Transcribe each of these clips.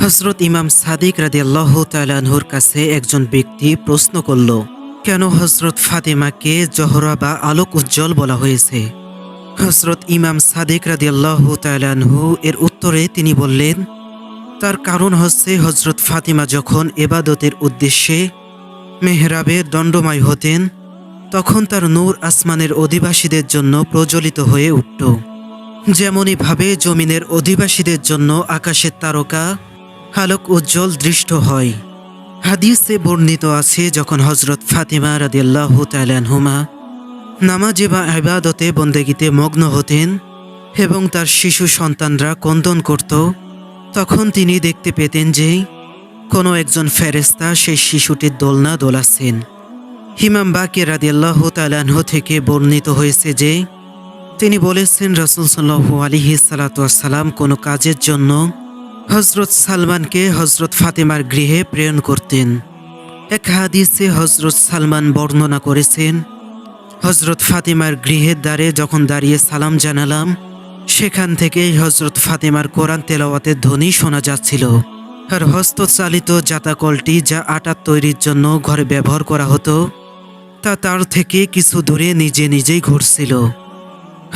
হজরত ইমাম সাদিক রাদি আল্লাহ তালানহুর কাছে একজন ব্যক্তি প্রশ্ন করল, কেন হজরত ফাতেমাকে জহরা বা আলোক উজ্জ্বল বলা হয়েছে? হজরত ইমাম সাদিক রাদি আল্লাহ তালানহু এর উত্তরে তিনি বললেন, তার কারণ হচ্ছে হজরত ফাতিমা যখন এবাদতের উদ্দেশ্যে মেহরাবে দণ্ডময় হতেন, তখন তার নূর আসমানের অধিবাসীদের জন্য প্রজ্বলিত হয়ে উঠত। যেমনইভাবে জমিনের অধিবাসীদের জন্য আকাশের তারকা আলোক উজ্জ্বল দৃষ্ট হয়। হাদিসে বর্ণিত আছে, যখন হজরত ফাতিমা রাদিয়াল্লাহ তালানহুমা নামাজে বা আবাদতে বন্দেগিতে মগ্ন হতেন এবং তার শিশু সন্তানরা কন্দন করত, তখন তিনি দেখতে পেতেন যে কোনো একজন ফেরেস্তা সেই শিশুটির দোলনা দোলাচ্ছেন। হিমাম বাকির রাদিয়াল্লাহ তালানহ থেকে বর্ণিত হয়েছে যে তিনি বলেছেন, রসুল সাল্লাহু আলিহি সালাতাম কোনো কাজের জন্য হজরত সালমানকে হজরত ফাতেমার গৃহে প্রেরণ করতেন। এক হাদিসে হজরত সালমান বর্ণনা করেছেন হজরত ফাতেমার গৃহের দ্বারে যখন দাঁড়িয়ে সালাম জানালাম, সেখান থেকেই হজরত ফাতেমার কোরআন তেলাওয়াতের ধ্বনি শোনা যাচ্ছিল। আর হস্তচালিত জাতাকলটি যা আটার তৈরির জন্য ঘরে ব্যবহার করা হতো, তা তার থেকে কিছু দূরে নিজে নিজেই ঘুরছিল।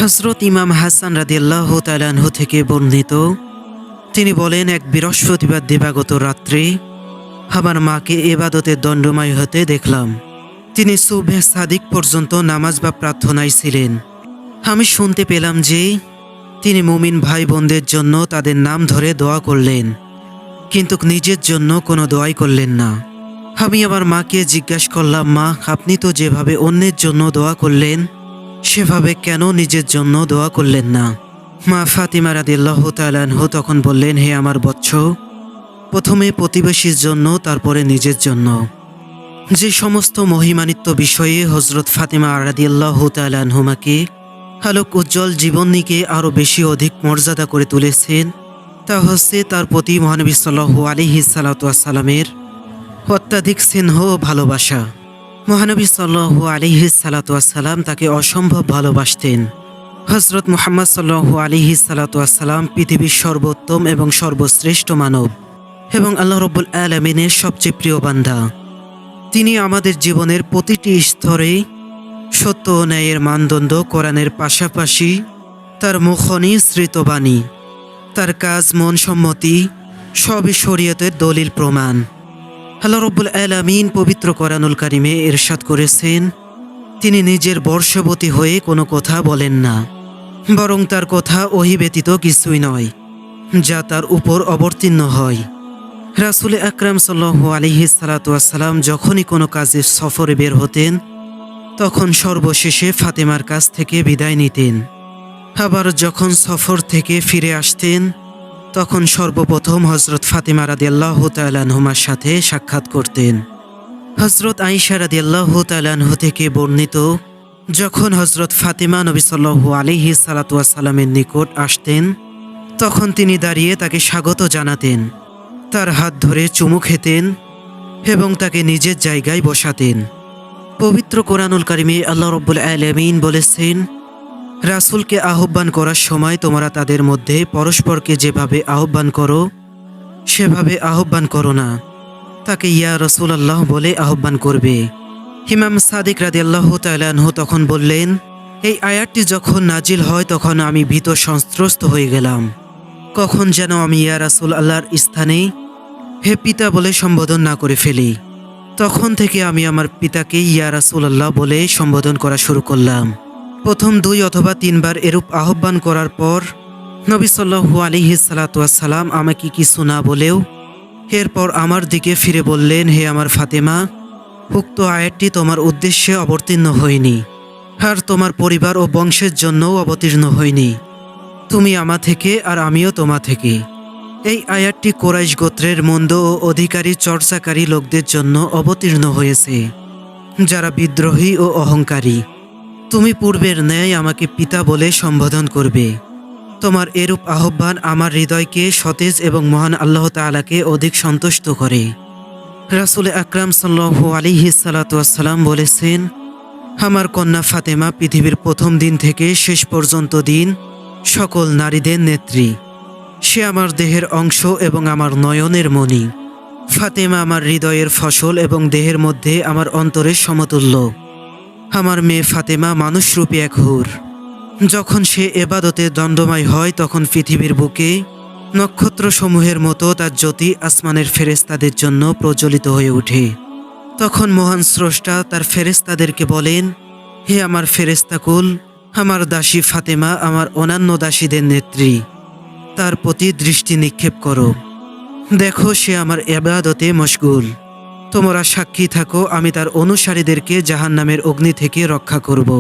হজরত ইমাম হাসান রাদিয়াল্লাহ তালাহ থেকে বর্ণিত তিনি বলেন, এক বৃহস্পতিবার দিবাগত রাত্রে আমার মাকে এবাদতের দণ্ডময় হতে দেখলাম। তিনি সুবে সাদিক পর্যন্ত নামাজ বা প্রার্থনায় ছিলেন। আমি শুনতে পেলাম যে তিনি মুমিন ভাই বোনদের জন্য তাদের নাম ধরে দোয়া করলেন, কিন্তু নিজের জন্য কোনো দোয়াই করলেন না। আমি আমার মাকে জিজ্ঞাসা করলাম, মা, আপনি তো যেভাবে অন্যের জন্য দোয়া করলেন, সেভাবে কেন নিজের জন্য দোয়া করলেন না? মা ফাতিমা রাদিল্লাহ তালানহু তখন বললেন, হে আমার বৎস প্রথমে প্রতিবেশীর জন্য, তারপরে নিজের জন্য। যে সমস্ত মহিমানিত্ব বিষয়ে হজরত ফাতিমা রাদিয়াল্লাহ তালানহুমাকে আলোক উজ্জ্বল জীবনীকে আরও বেশি অধিক মর্যাদা করে তুলেছেন, তা হচ্ছে তার প্রতি মহানবী সাল্লাহ আলিহি সালাতামের অত্যাধিক স্নেহ ও ভালোবাসা। মহানবী সাল্লাহ আলিহি সালাতাম তাকে অসম্ভব ভালোবাসতেন। হজরত মোহাম্মদ সাল্লাহ আলিহি সালাতাম পৃথিবীর সর্বোত্তম এবং সর্বশ্রেষ্ঠ মানব এবং আল্লাহ রব্বুল আলমিনের সবচেয়ে প্রিয় বান্ধা তিনি আমাদের জীবনের প্রতিটি স্তরে সত্য ন্যায়ের মানদণ্ড কোরআনের পাশাপাশি তার মুখনী স্মৃতবাণী তার কাজ, মন, সম্মতি সবই শরীয়তের দলিল প্রমাণ। আল্লাহ রব্বুল আলামিন পবিত্র কোরআনুল কারিমে এরশাদ করেছেন, তিনি নিজের বর্ষবতী হয়ে কোনো কথা বলেন না। বরং তার কথা ওহি ব্যতীত কিছুই নয়, যা তার উপর অবতীর্ণ হয়। রাসুল আকরাম সাল্লাহ আলিহি সালাতাম যখনই কোনো কাজে সফরে বের হতেন, তখন সর্বশেষে ফাতেমার কাছ থেকে বিদায় নিতেন। আবার যখন সফর থেকে ফিরে আসতেন, তখন সর্বপ্রথম হজরত ফাতেমা রাদিয়াল্লাহ তালানহুমার সাথে সাক্ষাৎ করতেন। হজরত আইসা রাদিয়াল্লাহ তালানহু থেকে বর্ণিত যখন হজরত ফাতিমা নবী সাল্লাহু আলিহি সালাতামের নিকট আসতেন, তখন তিনি দাঁড়িয়ে তাকে স্বাগত জানাতেন, তার হাত ধরে চুমু খেতেন এবং তাকে নিজের জায়গায় বসাতেন। পবিত্র কোরআনুল কারিমে আল্লাহ রব্বুল আলমিন বলেছেন, রাসূলকে আহ্বান করার সময় তোমরা তাদের মধ্যে পরস্পরকে যেভাবে আহ্বান করো, সেভাবে আহ্বান করো না। তাকে ইয়া রসুল আল্লাহ বলে আহ্বান করবে। হিমাম সাদিক রাদি আল্লাহ তালানহু তখন বললেন, এই আয়াতটি যখন নাজিল হয় তখন আমি ভীত সংস্ত্রস্ত হয়ে গেলাম। কখন যেন আমি ইয়া রাসুল আল্লাহর স্থানে হে পিতা বলে সম্বোধন না করে ফেলি। তখন থেকে আমি আমার পিতাকে ইয়া রাসুল আল্লাহ বলে সম্বোধন করা শুরু করলাম। প্রথম দুই অথবা তিনবার এরূপ আহ্বান করার পর নবী সাল্লাহু আলিহি সালাতাম আমাকে কিছু না বলেও এরপর আমার দিকে ফিরে বললেন, হে আমার ফাতেমা উক্ত আয়াতটি তোমার উদ্দেশ্যে অবতীর্ণ হয়নি, আর তোমার পরিবার ও বংশের জন্যও অবতীর্ণ হয়নি। তুমি আমা থেকে আর আমিও তোমা থেকে। এই আয়াতটি কোরাইশ গোত্রের মন্দ ও অধিকারী চর্চাকারী লোকদের জন্য অবতীর্ণ হয়েছে। যারা বিদ্রোহী ও অহংকারী, তুমি পূর্বের ন্যায় আমাকে পিতা বলে সম্বোধন করবে। তোমার এরূপ আহ্বান আমার হৃদয়কে সতেজ এবং মহান আল্লাহ তালাকে অধিক সন্তুষ্ট করে। রাসুল আকরাম সাল্লাহ আলিহি সালাতাম বলেছেন, আমার কন্যা ফাতেমা পৃথিবীর প্রথম দিন থেকে শেষ পর্যন্ত দিন সকল নারীদের নেত্রী। সে আমার দেহের অংশ এবং আমার নয়নের মণি। ফাতেমা আমার হৃদয়ের ফসল এবং দেহের মধ্যে আমার অন্তরের সমতুল্য। আমার মেয়ে ফাতেমা মানুষরূপী এক হুর। যখন সে এবাদতে দণ্ডময় হয়, তখন পৃথিবীর বুকে নক্ষত্রসমূহের মতো তার জ্যোতি আসমানের ফেরেস্তাদের জন্য প্রজ্বলিত হয়ে ওঠে। তখন মহান স্রষ্টা তার ফেরেস্তাদেরকে বলেন, হে আমার ফেরেস্তাকুল আমার দাসী ফাতেমা, আমার অন্যান্য দাসীদের নেত্রী, তার প্রতি দৃষ্টি নিক্ষেপ করো। দেখো, সে আমার এবাদতে মশগুল। তোমরা সাক্ষী থাকো, আমি তার অনুসারীদেরকে জাহান্নামের অগ্নি থেকে রক্ষা করব।